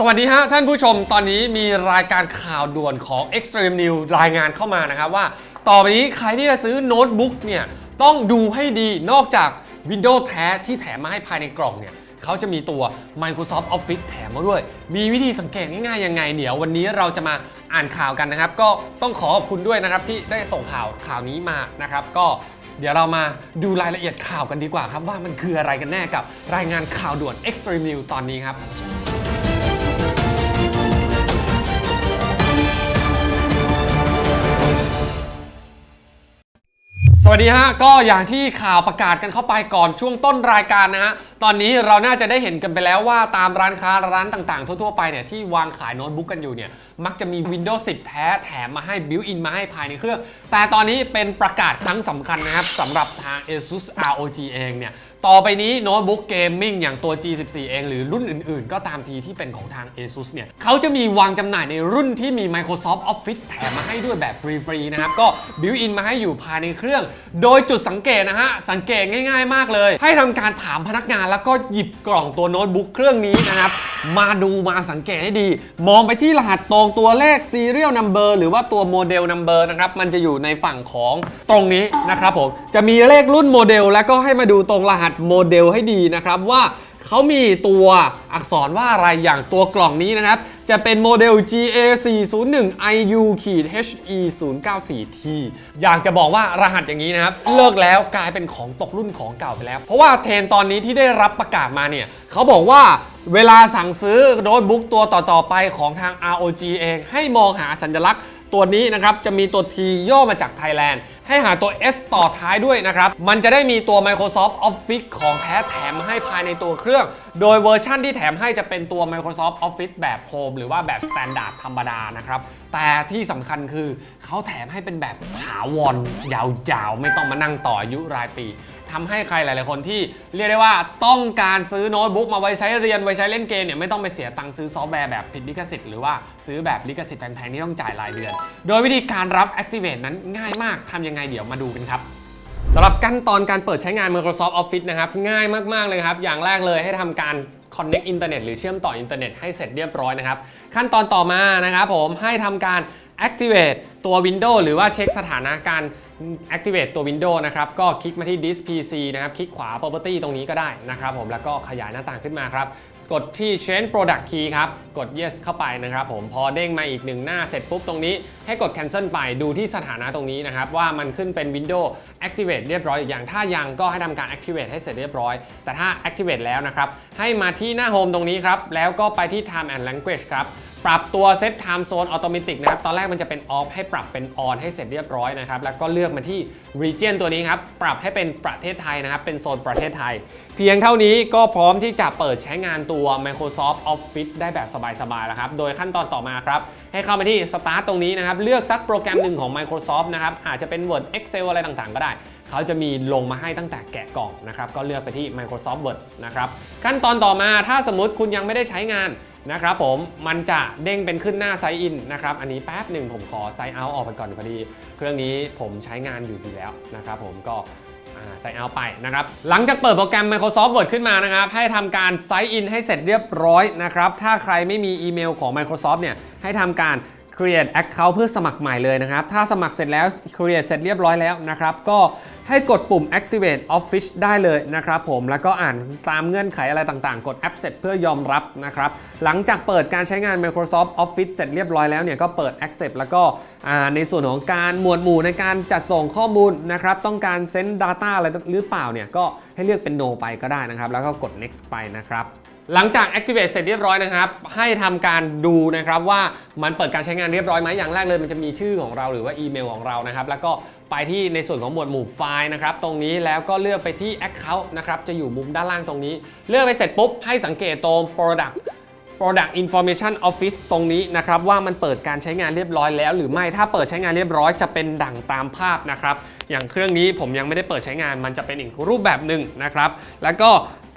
สวัสดีฮะท่านผู้ชมตอนนี้มีรายการข่าวด่วนของ Extreme News รายงานเข้ามานะครับว่า ต่อไปนี้ใครที่จะซื้อโน้ตบุ๊กเนี่ยต้องดูให้ดีนอกจาก Windows แท้ที่แถมมาให้ภายในกล่องเนี่ยเขาจะมีตัว Microsoft Office แถมมาด้วย มีวิธีสังเกตง่ายๆยังไง เดี๋ยววันนี้เราจะมาอ่านข่าวกันนะครับ ก็ต้องขอขอบคุณด้วยนะครับที่ได้ส่งข่าวข่าวนี้มานะครับ ก็เดี๋ยวเรามาดูรายละเอียดข่าวกันดีกว่าครับว่ามันคืออะไรกันแน่กับรายงานข่าวด่วน Extreme News ตอนนี้ครับ วัสดีฮะ ก็อย่างที่ข่าวประกาศกันเข้าไปก่อนช่วงต้นรายการนะฮะ ตอนนี้เราน่าจะได้เห็นกันไปแล้วว่าตามร้านค้าร้านต่างๆ ทั่วๆ ไปเนี่ยที่วางขายโน้ตบุ๊กกันอยู่เนี่ย มักจะมี Windows 10 แท้แถมมาให้บิวอินมาให้ภายในเครื่อง แต่ตอนนี้เป็นประกาศครั้งสำคัญนะครับสำหรับทาง ASUS ROG เองเนี่ยต่อไปนี้โน้ตบุ๊กเกมมิ่งอย่างตัว G14 เองหรือรุ่นอื่นๆ ก็ตามทีที่เป็นของทาง ASUS เนี่ยเขาจะมีวางจำหน่ายในรุ่นที่มี Microsoft Office แถมมาให้ด้วยแบบฟรีๆนะครับ ก็บิวอินมาให้อยู่ภายในเครื่อง โดยจุดสังเกตนะฮะ สังเกตง่ายๆมากเลย ให้ทำการถามพนักงานแล้วก็หยิบกล่องตัวโน้ตบุ๊กเครื่องนี้นะครับ มาดูมาสังเกตให้ดี มองไปที่รหัสตรงตัวเลข Serial Number หรือว่าตัว Model Number นะครับมันจะอยู่ในฝั่งของตรงนี้นะครับผมจะมีเลขรุ่นโมเดล แล้วก็ให้มาดูตรงรหัสโมเดลให้ดีนะครับว่าเขามีตัวอักษรว่าอะไรอย่างตัวกล่องนี้นะครับ จะเป็นโมเดล GA401IU-HE094T อยากจะบอกว่ารหัสอย่างนี้นะครับ เลิกแล้วกลายเป็นของตกรุ่นของเก่าไปแล้ว เพราะว่าเทรนตอนนี้ที่ได้รับประกาศมาเนี่ยเขาบอกว่าเวลาสั่งซื้อโน้ตบุ๊กตัวต่อๆไปของทาง ROG เองให้มองหาสัญลักษณ์ ตัวนี้นะครับจะมีตัว T ย่อมาจาก Thailand ให้หาตัว S ต่อท้ายด้วยนะครับ มันจะได้มีตัว Microsoft Office ของแท้แถมให้ภายในตัวเครื่อง โดยเวอร์ชั่นที่แถมให้จะเป็นตัว Microsoft Office แบบ Home หรือว่าแบบ Standard ธรรมดานะครับ แต่ที่สำคัญคือเขาแถมให้เป็นแบบถาวรยาวๆ ไม่ต้องมานั่งต่ออายุรายปี ทำให้ใครหลาย ๆ คนที่เรียกได้ว่าต้องการซื้อโน้ตบุ๊กมาไว้ใช้เรียนไว้ใช้เล่นเกมเนี่ยไม่ต้องไปเสียตังค์ซื้อซอฟต์แวร์แบบผิดลิขสิทธิ์หรือว่าซื้อแบบลิขสิทธิ์แพง ๆ ที่ต้องจ่ายรายเดือน โดยวิธีการรับ Activate นั้นง่ายมากทำยังไงเดี๋ยวมาดูกันครับสำหรับขั้นตอนการเปิดใช้งาน Microsoft Office นะครับง่ายมาก ๆ เลยครับ อย่างแรกเลยให้ทำการ Connect อินเทอร์เน็ตหรือเชื่อมต่ออินเทอร์เน็ตให้เสร็จเรียบร้อยนะครับ ขั้นตอนต่อมานะครับผมให้ทำการ Activate ตัว Windows หรือว่าเช็คสถานะการ Activate ตัว Windows นะครับ ก็คลิกมาที่ Disk PC นะครับ คลิกขวา Property ตรงนี้ก็ได้นะครับผม แล้วก็ขยายหน้าต่างขึ้นมาครับ กดที่ Change Product Key ครับ กด Yes เข้าไปนะครับผมพอเด้งมาอีกหนึ่งหน้าเสร็จปุ๊บตรงนี้ให้กด Cancel ไปดูที่สถานะตรงนี้นะครับ ว่ามันขึ้นเป็น Windows Activate เรียบร้อยหรือยังถ้ายังก็ให้ทำการ Activate ให้เสร็จเรียบร้อย แต่ถ้า Activate แล้วนะครับให้มาที่หน้า Home ตรงนี้ครับแล้วก็ไปที่ Time and Language ครับปรับตัว Set Time Zone Automatic นะครับ ตอนแรกมันจะเป็น Off ให้ปรับเป็น On ให้เสร็จเรียบร้อยนะครับ แล้วก็เลือกมาที่ Region ตัวนี้ครับ ปรับให้เป็นประเทศไทยนะครับ เป็นโซนประเทศไทย เพียงเท่านี้ก็พร้อมที่จะเปิดใช้งานตัวัว Microsoft Office ได้แบบสบายๆแล้วครับ โดยขั้นตอนต่อมาครับ ให้เข้ามาที่ Start ตรงนี้นะครับ เลือกสักโปรแกรมหนึ่งของ Microsoft นะครับ อาจจะเป็น Word Excel อะไรต่างๆ ก็ได้ เขาจะมีลงมาให้ตั้งแต่แกะกล่องนะครับ ก็เลือกไปที่ Microsoft Word นะครับ ขั้นตอนต่อมาถ้าสมมติคุณยังไม่ได้ใช้งานนะครับผมมันจะเด้งเป็นขึ้นหน้า Sign In นะครับ อันนี้แป๊บหนึ่งผมขอ Sign Out ออกไปก่อนพอดี เครื่องนี้ผมใช้งานอยู่ดีแล้วนะครับผมก็ ใส่เอาไปนะครับ หลังจากเปิดโปรแกรม Microsoft Word ขึ้นมานะครับ ให้ทำการ Sign In ให้เสร็จเรียบร้อยนะครับ ถ้าใครไม่มีอีเมลของ Microsoft เนี่ยให้ทำการ create account เพื่อสมัครใหม่เลยนะครับ ถ้าสมัครเสร็จแล้ว create เสร็จเรียบร้อยแล้วนะครับ ก็ให้กดปุ่ม activate office ได้เลยนะครับผม แล้วก็อ่านตามเงื่อนไขอะไรต่างๆ กด accept เพื่อยอมรับนะครับ หลังจากเปิดการใช้งาน Microsoft Office เสร็จเรียบร้อยแล้วเนี่ยก็เปิด accept แล้วก็ในส่วนของการหมวดหมู่ในการจัดส่งข้อมูลนะครับ ต้องการ send data อะไรหรือเปล่าเนี่ยก็ให้เลือกเป็น no ไปก็ได้นะครับ แล้วก็กด next ไปนะครับ หลังจาก activate เสร็จเรียบร้อยนะครับ ให้ทำการดูนะครับว่ามันเปิดการใช้งานเรียบร้อยไหมอย่างแรกเลยมันจะมีชื่อของเราหรือว่าอีเมลของเรานะครับ แล้วก็ไปที่ในส่วนของหมวดหมู่ไฟล์นะครับ ตรงนี้แล้วก็เลือกไปที่ account นะครับ จะอยู่มุมด้านล่างตรงนี้ เลือกไปเสร็จปุ๊บ ให้สังเกตตรง product Product Information Office ตรงนี้นะครับว่ามันเปิดการใช้งานเรียบร้อยแล้ว หรือไม่ถ้าเปิดใช้งานเรียบร้อยจะเป็นดั่งตามภาพนะครับอย่างเครื่องนี้ผมยังไม่ได้เปิดใช้งานมันจะเป็นอีกรูปแบบหนึ่งนะครับ แล้วก็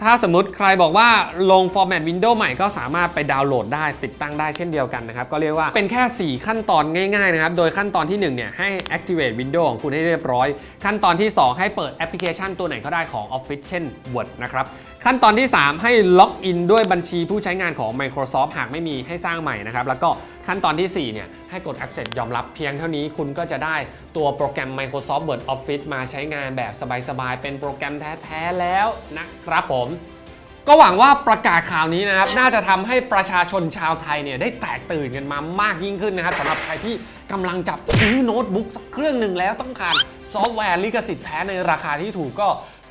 ถ้าสมมติใครบอกว่าลง Format Windows ใหม่ก็สามารถไปดาวน์โหลดได้ติดตั้งได้เช่นเดียวกันนะครับ ก็เรียกว่าเป็นแค่ 4 ขั้นตอนง่ายๆนะครับ โดยขั้นตอนที่ 1 เนี่ยให้ activate Windows ของคุณให้เรียบร้อย ขั้นตอนที่ 2 ให้เปิดแอปพลิเคชันตัวไหนก็ได้ของ Office เช่น Word นะครับขั้นตอนที่ 3 ให้ล็อกอินด้วยบัญชีผู้ใช้งานของ Microsoft หากไม่มีให้สร้างใหม่นะครับ แล้วก็ขั้นตอนที่ 4 เนี่ย ให้กด Accept ยอมรับเพียงเท่านี้คุณก็จะได้ตัวโปรแกรม Microsoft Word Office มาใช้งานแบบสบายๆ เป็นโปรแกรมแท้ๆแล้วนะครับผมก็หวังว่าประกาศข่าวนี้นะครับ น่าจะทำให้ประชาชนชาวไทยเนี่ยได้แตกตื่นกันมามากยิ่งขึ้นนะครับสำหรับใครที่กำลังจับซื้อโน้ตบุ๊กสักเครื่องหนึ่งแล้วต้องการซอฟต์แวร์ลิขสิทธิ์แท้ในราคาที่ถูกก็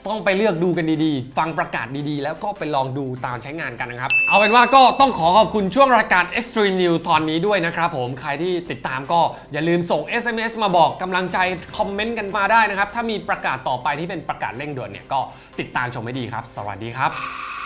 ต้องไปเลือกดูกันดีๆ ฟังประกาศดีๆ แล้วก็ไปลองดูตามใช้งานกันนะครับ เอาเป็นว่าก็ต้องขอขอบคุณช่วงรายการ Extreme New ตอนนี้ด้วยนะครับผมใครที่ติดตามก็อย่าลืมส่ง SMS มาบอกกำลังใจคอมเมนต์กันมาได้นะครับ ถ้ามีประกาศต่อไปที่เป็นประกาศเร่งด่วนเนี่ยก็ติดตามชมให้ดีครับ สวัสดีครับ